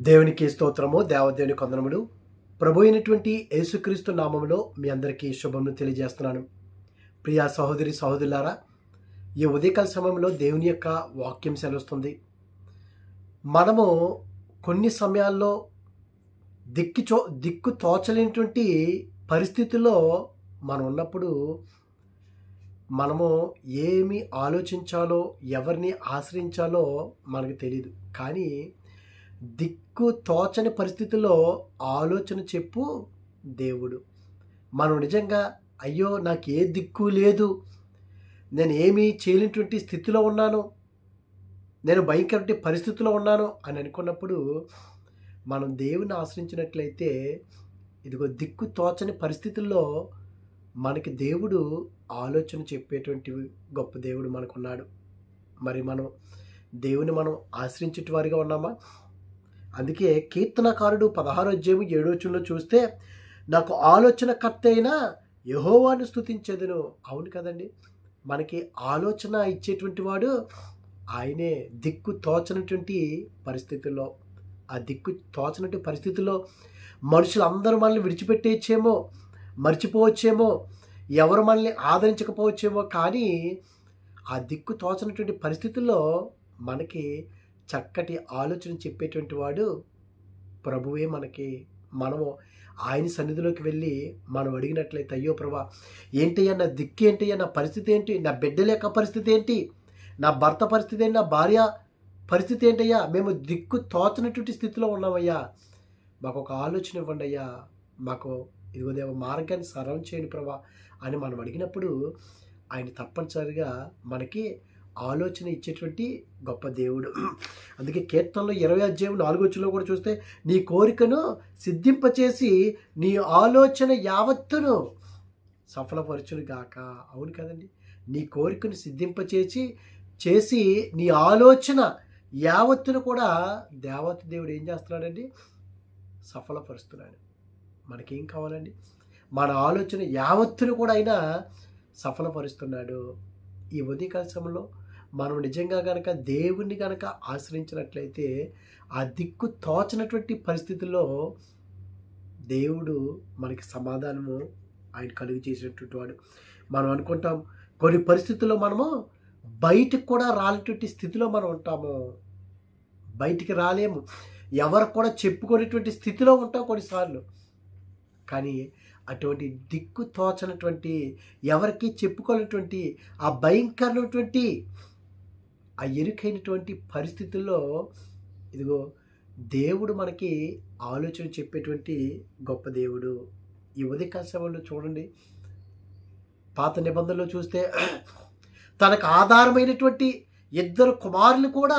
దేవునికి స్తోత్రము దేవదేవుని కొందనములు. ప్రభు అయినటువంటి యేసుక్రీస్తు నామములో మీ అందరికీ శుభమును తెలియజేస్తున్నాను. ప్రియా సహోదరి సహోదరులారా ఈ ఉదయకాల సమయంలో దేవుని యొక్క వాక్యం సెలవుస్తుంది. మనము కొన్ని సమయాల్లో దిక్కు చో దిక్కు తోచలేనటువంటి పరిస్థితుల్లో మనం ఉన్నప్పుడు మనము ఏమి ఆలోచించాలో ఎవరిని ఆశ్రయించాలో మనకు తెలియదు కానీ దిక్కు తోచని పరిస్థితుల్లో ఆలోచన చెప్పు దేవుడు. మనం నిజంగా అయ్యో నాకు ఏ దిక్కు లేదు. నేను ఏమీ చేయలేనటువంటి స్థితిలో ఉన్నాను. నేను భయంకరమైన పరిస్థితిలో ఉన్నాను అని అనుకున్నప్పుడు మనం దేవుని ఆశ్రయించినట్లయితే ఇదిగో దిక్కు తోచని పరిస్థితుల్లో మనకి దేవుడు ఆలోచన చెప్పేటువంటి గొప్ప దేవుడు మనకున్నాడు. మరి మనం దేవుని మనం ఆశ్రయించేటి వారిగా ఉన్నామా? అందుకే కీర్తనకారుడు పదహారో అధ్యాయం ఏడోచంలో చూస్తే నాకు ఆలోచనకర్త అయిన యహోవాను స్థుతించేదను అవును కదండి. మనకి ఆలోచన ఇచ్చేటువంటి వాడు ఆయనే దిక్కు తోచనటువంటి పరిస్థితుల్లో. ఆ దిక్కు తోచనటువంటి పరిస్థితుల్లో మనుషులందరూ మనల్ని విడిచిపెట్టేచ్చేమో మర్చిపోవచ్చేమో ఎవరు మనల్ని ఆదరించకపోవచ్చేమో కానీ ఆ దిక్కు తోచనటువంటి పరిస్థితుల్లో మనకి చక్కటి ఆలోచన చెప్పేటువంటి వాడు ప్రభువే మనకి. మనము ఆయన సన్నిధిలోకి వెళ్ళి మనం అడిగినట్లయితే అయ్యో ప్రభా ఏంటయ్యా నా దిక్కు ఏంటయ్యా నా పరిస్థితి ఏంటి? నా బిడ్డల యొక్క పరిస్థితి ఏంటి? నా భర్త పరిస్థితి ఏంటి? నా భార్య పరిస్థితి ఏంటయ్యా? మేము దిక్కు తోచనటువంటి స్థితిలో ఉన్నామయ్యా. మాకు ఒక ఆలోచన ఇవ్వండి అయ్యా. మాకు ఇదిగో దేవ మార్గాన్ని సరళం చేయండి ప్రభా అని మనం అడిగినప్పుడు ఆయన తప్పనిసరిగా మనకి ఆలోచన ఇచ్చేటువంటి గొప్ప దేవుడు. అందుకే కీర్తనలో ఇరవై అధ్యాయం నాలుగో కూడా చూస్తే నీ కోరికను సిద్ధింపచేసి నీ ఆలోచన యావత్తును సఫలపరచును గాక అవును కదండి. నీ కోరికను సిద్ధింపచేసి చేసి నీ ఆలోచన యావత్తును కూడా దేవత దేవుడు ఏం చేస్తున్నాడండి? సఫలపరుస్తున్నాడు. మనకేం కావాలండి? మన ఆలోచన యావత్తును కూడా అయినా సఫలపరుస్తున్నాడు. ఈ ఉదయకాల సమయంలో మనం నిజంగా కనుక దేవుణ్ణి కనుక ఆశ్రయించినట్లయితే ఆ దిక్కు తోచినటువంటి పరిస్థితుల్లో దేవుడు మనకి సమాధానము ఆయన కలుగు చేసినటువంటి వాడు. మనం అనుకుంటాం కొన్ని పరిస్థితుల్లో మనము బయటకు కూడా రాలేటువంటి స్థితిలో మనం ఉంటాము. బయటికి రాలేము. ఎవరికి కూడా చెప్పుకునేటువంటి స్థితిలో ఉంటాం కొన్నిసార్లు. కానీ అటువంటి దిక్కు తోచనటువంటి ఎవరికి చెప్పుకోనటువంటి ఆ భయంకరమైనటువంటి ఆ ఎరుకైనటువంటి పరిస్థితుల్లో ఇదిగో దేవుడు మనకి ఆలోచన చెప్పేటువంటి గొప్ప దేవుడు. ఈ ఉదయ సమయంలో చూడండి. పాత నిబంధనలో చూస్తే తనకు ఆధారమైనటువంటి ఇద్దరు కుమారులు కూడా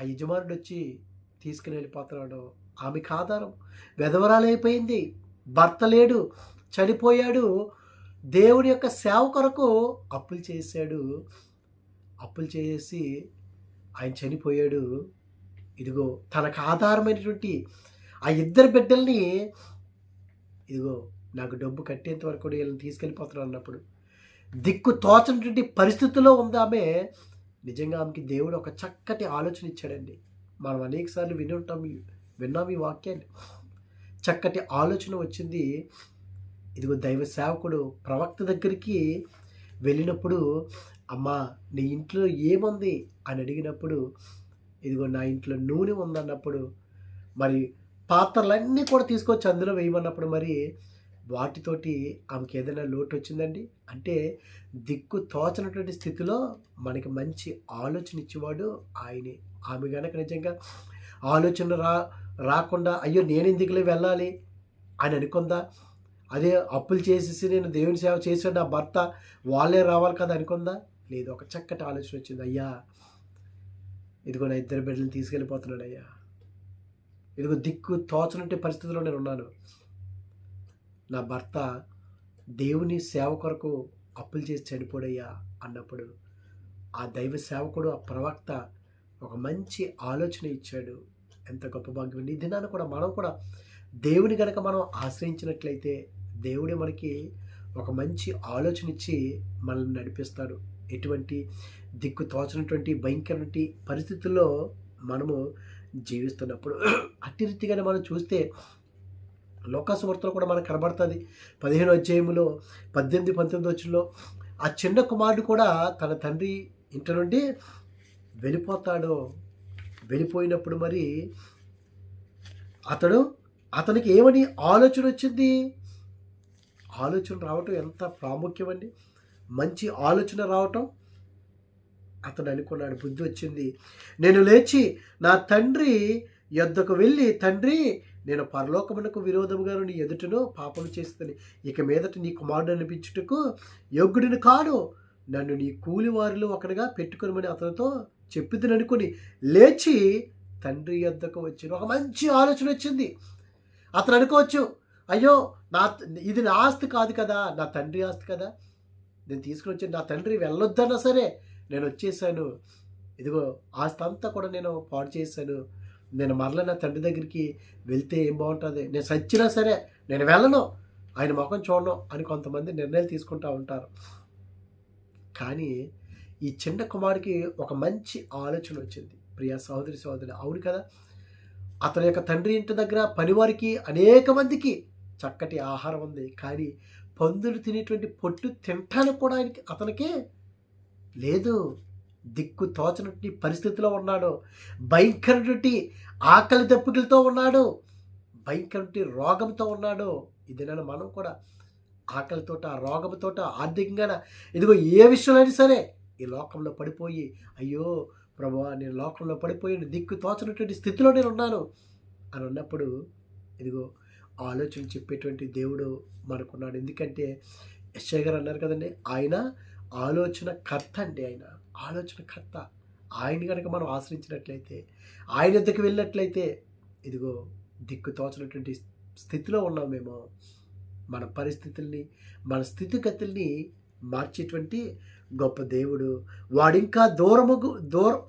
ఆ యజమానుడు వచ్చి తీసుకుని వెళ్ళిపోతున్నాడు. ఆమెకు ఆధారం. వెధవరాలైపోయింది భర్త లేడు. చనిపోయాడు. దేవుడి యొక్క సేవ కొరకు అప్పులు చేశాడు. అప్పులు చేసి ఆయన చనిపోయాడు. ఇదిగో తనకు ఆధారమైనటువంటి ఆ ఇద్దరు బిడ్డల్ని ఇదిగో నాకు డబ్బు కట్టేంత వరకు కూడా వీళ్ళని తీసుకెళ్ళిపోతున్నాను అన్నప్పుడు దిక్కు తోచినటువంటి పరిస్థితుల్లో ఉంది ఆమె. నిజంగా ఆమెకి దేవుడు ఒక చక్కటి ఆలోచన ఇచ్చాడండి. మనం అనేకసార్లు విని ఉంటాం విన్నాం ఈ వాక్యాన్ని. చక్కటి ఆలోచన వచ్చింది. ఇదిగో దైవ సేవకుడు ప్రవక్త దగ్గరికి వెళ్ళినప్పుడు అమ్మా నీ ఇంట్లో ఏముంది? అని అడిగినప్పుడు ఇదిగో నా ఇంట్లో నూనె ఉందన్నప్పుడు మరి పాత్రలన్నీ కూడా తీసుకొచ్చి అందులో వేయమన్నప్పుడు మరి వాటితోటి ఆమెకి ఏదైనా లోటు వచ్చిందండి అంటే దిక్కు తోచనటువంటి స్థితిలో మనకి మంచి ఆలోచన ఇచ్చేవాడు ఆయనే ఆమె కనుక నిజంగా ఆలోచన రా రాకుండా అయ్యో నేను ఎందుకులే వెళ్ళాలి? అని అనుకుందా? అదే అప్పులు చేసేసి నేను దేవుని సేవ చేసాడు నా భర్త వాళ్ళే రావాలి కదా అనుకుందా? లేదు ఒక చక్కటి ఆలోచన వచ్చింది అయ్యా ఇదిగో నా ఇద్దరు బిడ్డలు తీసుకెళ్ళిపోతున్నాడు అయ్యా. ఇదిగో దిక్కు తోచనట్టే పరిస్థితిలో నేను ఉన్నాను. నా భర్త దేవుని సేవ కొరకు అప్పులు చేసి చనిపోడయ్యా అన్నప్పుడు ఆ దైవ సేవకుడు ఆ ప్రవక్త ఒక మంచి ఆలోచన ఇచ్చాడు. ఎంత గొప్ప భాగ్యం ఈ దినాన్ని కూడా మనం కూడా దేవుని కనుక మనం ఆశ్రయించినట్లయితే దేవుడే మనకి ఒక మంచి ఆలోచన ఇచ్చి మనల్ని నడిపిస్తాడు. ఎటువంటి దిక్కు తోచినటువంటి భయంకరమైన పరిస్థితుల్లో మనము జీవిస్తున్నప్పుడు అట్టి రీతిగానే మనం చూస్తే లోకాసువార్తలో కూడా మనకు కనబడుతుంది. పదిహేను అధ్యాయంలో పద్దెనిమిది పంతొమ్మిది వచ్చులో ఆ చిన్న కుమారుడు కూడా తన తండ్రి ఇంటి నుండి వెళ్ళిపోతాడు. వెళ్ళిపోయినప్పుడు మరి అతడు అతనికి ఏమని ఆలోచన వచ్చింది? ఆలోచన రావటం ఎంత ప్రాముఖ్యమండి. మంచి ఆలోచన రావటం అతడు అనుకున్నాడు. బుద్ధి వచ్చింది. నేను లేచి నా తండ్రి యొద్దకు వెళ్ళి తండ్రి నేను పరలోకమునకు విరోధముగా నీ ఎదుటను పాపం చేస్తుంది ఇక మీదట నీ కుమారుడు అనిపించుటకు యోగ్యుడిని కాను. నన్ను నీ కూలివారిలో ఒకటిగా పెట్టుకొనమని అతనితో చెప్పిద్దని అనుకుని లేచి తండ్రి యొద్దకు వచ్చిన ఒక మంచి ఆలోచన వచ్చింది. అతను అనుకోవచ్చు అయ్యో నా ఇది నా ఆస్తి కాదు కదా నా తండ్రి ఆస్తి కదా. నేను తీసుకుని వచ్చి నా తండ్రి వెళ్ళొద్దన్నా సరే నేను వచ్చేసాను. ఇదిగో ఆస్తి అంతా కూడా నేను పాడు చేశాను. నేను మరల నా తండ్రి దగ్గరికి వెళ్తే ఏం బాగుంటుంది? నేను సచ్చినా సరే నేను వెళ్ళను. ఆయన ముఖం చూడను అని కొంతమంది నిర్ణయాలు తీసుకుంటూ ఉంటారు. కానీ ఈ చిన్న కుమారుడికి ఒక మంచి ఆలోచన వచ్చింది. ప్రియా సహోదరి సహోదరి అవును కదా? అతని యొక్క తండ్రి ఇంటి దగ్గర పనివారికి అనేక మందికి చక్కటి ఆహారం ఉంది. కానీ పందులు తినేటువంటి పొట్టు తింటానికి కూడా ఆయనకి అతనికి లేదు. దిక్కు తోచనటువంటి పరిస్థితిలో ఉన్నాడు. భయంకరటువంటి ఆకలి దప్పులతో ఉన్నాడు. భయంకరటువంటి రోగంతో ఉన్నాడు. ఇదేనా మనం కూడా ఆకలితోట రోగంతోట ఆర్థికంగా ఇదిగో ఏ విషయంలో సరే ఈ లోకంలో పడిపోయి అయ్యో ప్రభా నేను లోకంలో పడిపోయి దిక్కు తోచనటువంటి స్థితిలో నేను ఉన్నాను అని ఉన్నప్పుడు ఇదిగో ఆలోచన చెప్పేటువంటి దేవుడు మనకున్నాడు. ఎందుకంటే యశ్ఐ గారు అన్నారు కదండి ఆయన ఆలోచన కర్త అండి ఆయన. ఆలోచన కర్త. ఆయన కనుక మనం ఆశ్రయించినట్లయితే ఆయన ఎద్దకు వెళ్ళినట్లయితే ఇదిగో దిక్కు తోచినటువంటి స్థితిలో ఉన్నాం మేము. మన పరిస్థితుల్ని మన స్థితిగతుల్ని మార్చేటువంటి గొప్ప దేవుడు. వాడింకా దూరముగు దూర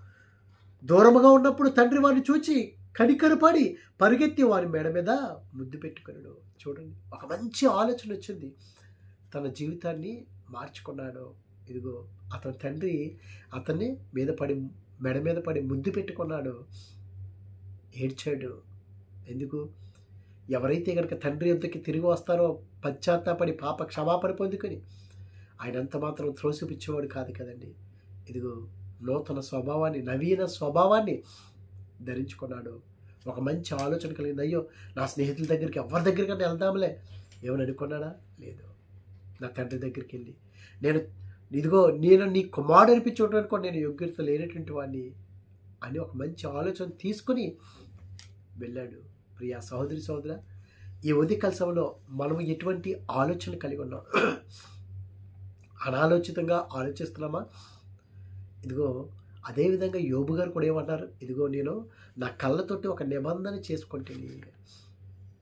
దూరముగా ఉన్నప్పుడు తండ్రి వాడిని చూచి కనికరపడి పరిగెత్తి వారి మెడ మీద ముద్దు పెట్టుకున్నాడు. చూడండి ఒక మంచి ఆలోచన వచ్చింది. తన జీవితాన్ని మార్చుకున్నాడు. ఇదిగో అతని తండ్రి అతన్ని మీద పడి మెడ మీద పడి ముద్దు పెట్టుకున్నాడు. ఏడ్చాడు. ఎందుకు? ఎవరైతే కనుక తండ్రి యొద్దకి తిరిగి వస్తారో పశ్చాత్తాపడి పాప క్షమాపణ పొందుకొని ఆయన అంత మాత్రం త్రోసిపిచ్చేవాడు కాదు కదండి. ఇదిగో నూతన స్వభావాన్ని నవీన స్వభావాన్ని ధరించుకున్నాడు. ఒక మంచి ఆలోచన కలిగింది. అయ్యో నా స్నేహితుల దగ్గరికి ఎవరి దగ్గరికన్నా వెళ్దాంలే. ఏమని అనుకున్నాడా? లేదు. నా తండ్రి దగ్గరికి వెళ్ళి నేను ఇదిగో నేను నీ కుమారుడు అనిపించడానికి నేను యోగ్యత లేనటువంటి వాడిని అని ఒక మంచి ఆలోచన తీసుకుని వెళ్ళాడు. ప్రియా సహోదరి సహోదర ఈ ఉదయకాల సమయంలో మనం ఎటువంటి ఆలోచన కలిగి ఉన్నాం? అనాలోచితంగా ఆలోచిస్తున్నామా? ఇదిగో అదేవిధంగా యోబు గారు కూడా ఏమంటారు? ఇదిగో నేను నా కళ్ళతోటి ఒక నిబంధన చేసుకుంటే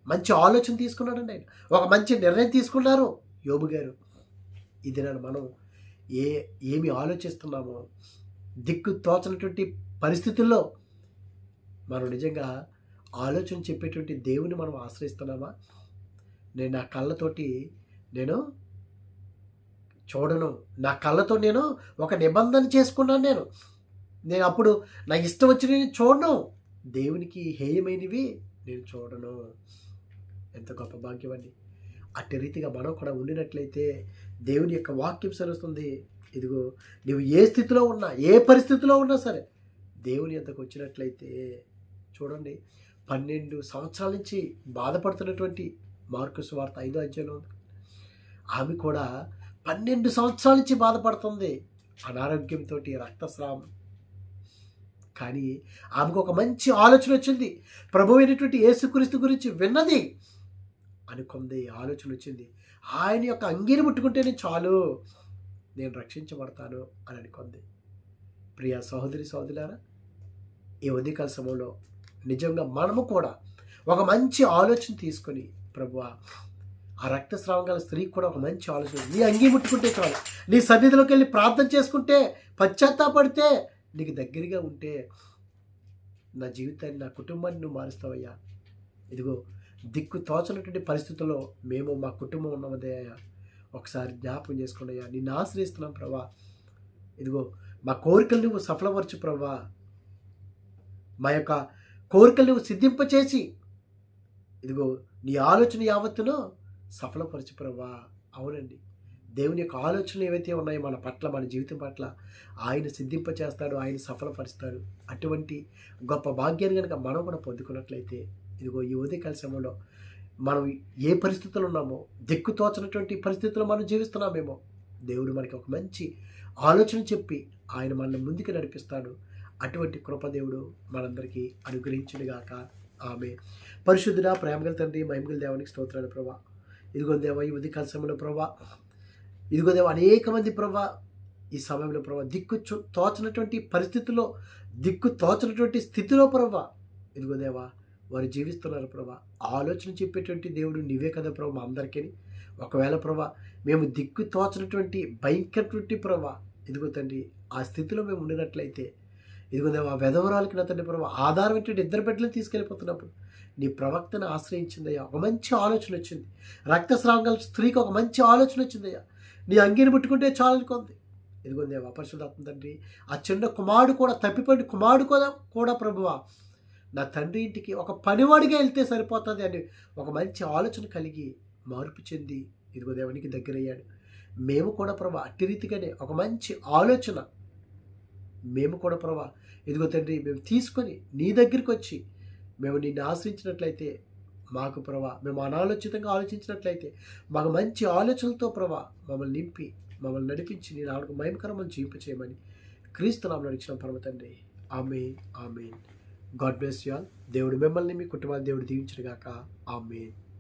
మంచి ఆలోచన తీసుకున్నాడండి ఆయన. ఒక మంచి నిర్ణయం తీసుకున్నారు యోబు గారు. ఇది నన్ను మనం ఏ ఏమి ఆలోచిస్తున్నామో దిక్కు తోచనటువంటి పరిస్థితుల్లో మనం నిజంగా ఆలోచన చెప్పేటువంటి దేవుని మనం ఆశ్రయిస్తున్నామా? నేను నా కళ్ళతోటి నేను చూడను. నా కళ్ళతో నేను ఒక నిబంధన చేసుకున్నాను నేను. నేను అప్పుడు నా ఇష్టం వచ్చి నేను చూడను. దేవునికి హేయమైనవి నేను చూడను. ఎంత గొప్ప భాగ్యం అండి. అట్టి రీతిగా మనం కూడా ఉండినట్లయితే దేవుని యొక్క వాక్యం సరుస్తుంది ఇదిగో నువ్వు ఏ స్థితిలో ఉన్నా ఏ పరిస్థితిలో ఉన్నా సరే దేవుని ఎంతకు వచ్చినట్లయితే చూడండి. పన్నెండు సంవత్సరాల నుంచి బాధపడుతున్నటువంటి మార్కు వార్త ఐదో అధ్యాయంలో ఆమె కూడా పన్నెండు సంవత్సరాల నుంచి బాధపడుతుంది. అనారోగ్యంతో రక్తస్రావం కానీ ఆమెకు ఒక మంచి ఆలోచన వచ్చింది. ప్రభు అయినటువంటి యేసుక్రీస్తు గురించి విన్నది. అనుకుంది ఆలోచన వచ్చింది. ఆయన యొక్క అంగీని ముట్టుకుంటేనే చాలు నేను రక్షించబడతాను అని అనుకుంది. ప్రియ సహోదరి సహోదరులారా ఈ ఉదయకాల సమయంలో నిజంగా మనము కూడా ఒక మంచి ఆలోచన తీసుకొని ప్రభు ఆ రక్తస్రావం గల స్త్రీకి కూడా ఒక మంచి ఆలోచన నీ అంగీ ముట్టుకుంటే చాలు. నీ సన్నిధిలోకి వెళ్ళి ప్రార్థన చేసుకుంటే పశ్చాత్తాపడితే నీకు దగ్గరగా ఉంటే నా జీవితాన్ని నా కుటుంబాన్ని నువ్వు మారుస్తావయ్యా. ఇదిగో దిక్కు తోచనటువంటి పరిస్థితుల్లో మేము మా కుటుంబం ఉన్నదే అయ్యా. ఒకసారి జ్ఞాపకం చేసుకోండి అయ్యా. నిన్ను ఆశ్రయిస్తున్నాం ప్రభా. ఇదిగో మా కోరికలు నువ్వు సఫలపరచు ప్రభా. మా యొక్క కోరికలు నువ్వు సిద్ధింపచేసి ఇదిగో నీ ఆలోచన యావత్తును సఫలపరచు ప్రభా. అవునండి. దేవుని యొక్క ఆలోచనలు ఏవైతే ఉన్నాయో మన పట్ల మన జీవితం పట్ల ఆయన సిద్ధింప చేస్తాడు ఆయన సఫలపరుస్తాడు. అటువంటి గొప్ప భాగ్యాన్ని కనుక మనం కూడా పొందుకున్నట్లయితే ఇదిగో ఈ ఉదయకాల సమయంలో మనం ఏ పరిస్థితులు ఉన్నామో దిక్కుతోచినటువంటి పరిస్థితులు పరిస్థితుల్లో మనం జీవిస్తున్నామేమో దేవుడు మనకి ఒక మంచి ఆలోచన చెప్పి ఆయన మనల్ని ముందుకు నడిపిస్తాడు. అటువంటి కృపదేవుడు మనందరికీ అనుగ్రహించుడుగాక ఆమె. పరిశుద్ధుడా ప్రేమగల తండ్రి మహిమగల దేవునికి స్తోత్రాలు ప్రభా. ఇదిగో దేవ ఈ ఉదయకాల సమయంలో ప్రభా ఇదిగో దేవ అనేక మంది ప్రభా ఈ సమయంలో ప్రభా దిక్కు తోచనటువంటి పరిస్థితుల్లో దిక్కు తోచనటువంటి స్థితిలో ప్రభా ఇదిగో దేవా వారు జీవిస్తున్నారు ప్రభా. ఆలోచన చెప్పేటువంటి దేవుడు నీవే కదా ప్రభా మా అందరికీ ఒకవేళ ప్రభా మేము దిక్కు తోచినటువంటి భయంకరటువంటి ప్రభా ఇదిగో తండ్రి ఆ స్థితిలో మేము ఉండినట్లయితే ఇదిగో దేవా వెధవరాలకి నా తండ్రి ప్రభా ఆధారం ఏంటంటే ఇద్దరు బిడ్డలను తీసుకెళ్ళిపోతున్నప్పుడు నీ ప్రవక్తను ఆశ్రయించిందయ్యా. ఒక మంచి ఆలోచన వచ్చింది. రక్తస్రావం గల స్త్రీకి ఒక మంచి ఆలోచన వచ్చిందయ్యా. నీ అంగీని ముట్టుకుంటే చాలనుకుంది ఇదిగో దేవా పరిశుధాత్మ తండ్రి ఆ చిన్న కుమారుడు కూడా తప్పిపోయిన కుమారుడు కూడా కూడా ప్రభువా నా తండ్రి ఇంటికి ఒక పనివాడిగా వెళ్తే సరిపోతుంది అని ఒక మంచి ఆలోచన కలిగి మార్పు చెంది ఇదిగో దేవునికి దగ్గరయ్యాడు. మేము కూడా ప్రభా అట్టి రీతిగానే ఒక మంచి ఆలోచన మేము కూడా ప్రభా ఇదిగో తండ్రి మేము తీసుకొని నీ దగ్గరికి వచ్చి మేము నిన్ను ఆశ్రయించినట్లయితే మాకు ప్రభా మేము అనాలోచితంగా ఆలోచించినట్లయితే మాకు మంచి ఆలోచనలతో ప్రభా మమ్మల్ని నింపి మమ్మల్ని నడిపించి నేను నాలుగు మయంకరమని జీవింపచేయమని క్రీస్తు నామలో నడిచిన పరమ తండ్రి. Amen amen. God bless you all. దేవుడు మిమ్మల్ని మీ కుటుంబాన్ని దేవుడు దీవించడుగాక ఆమెన్.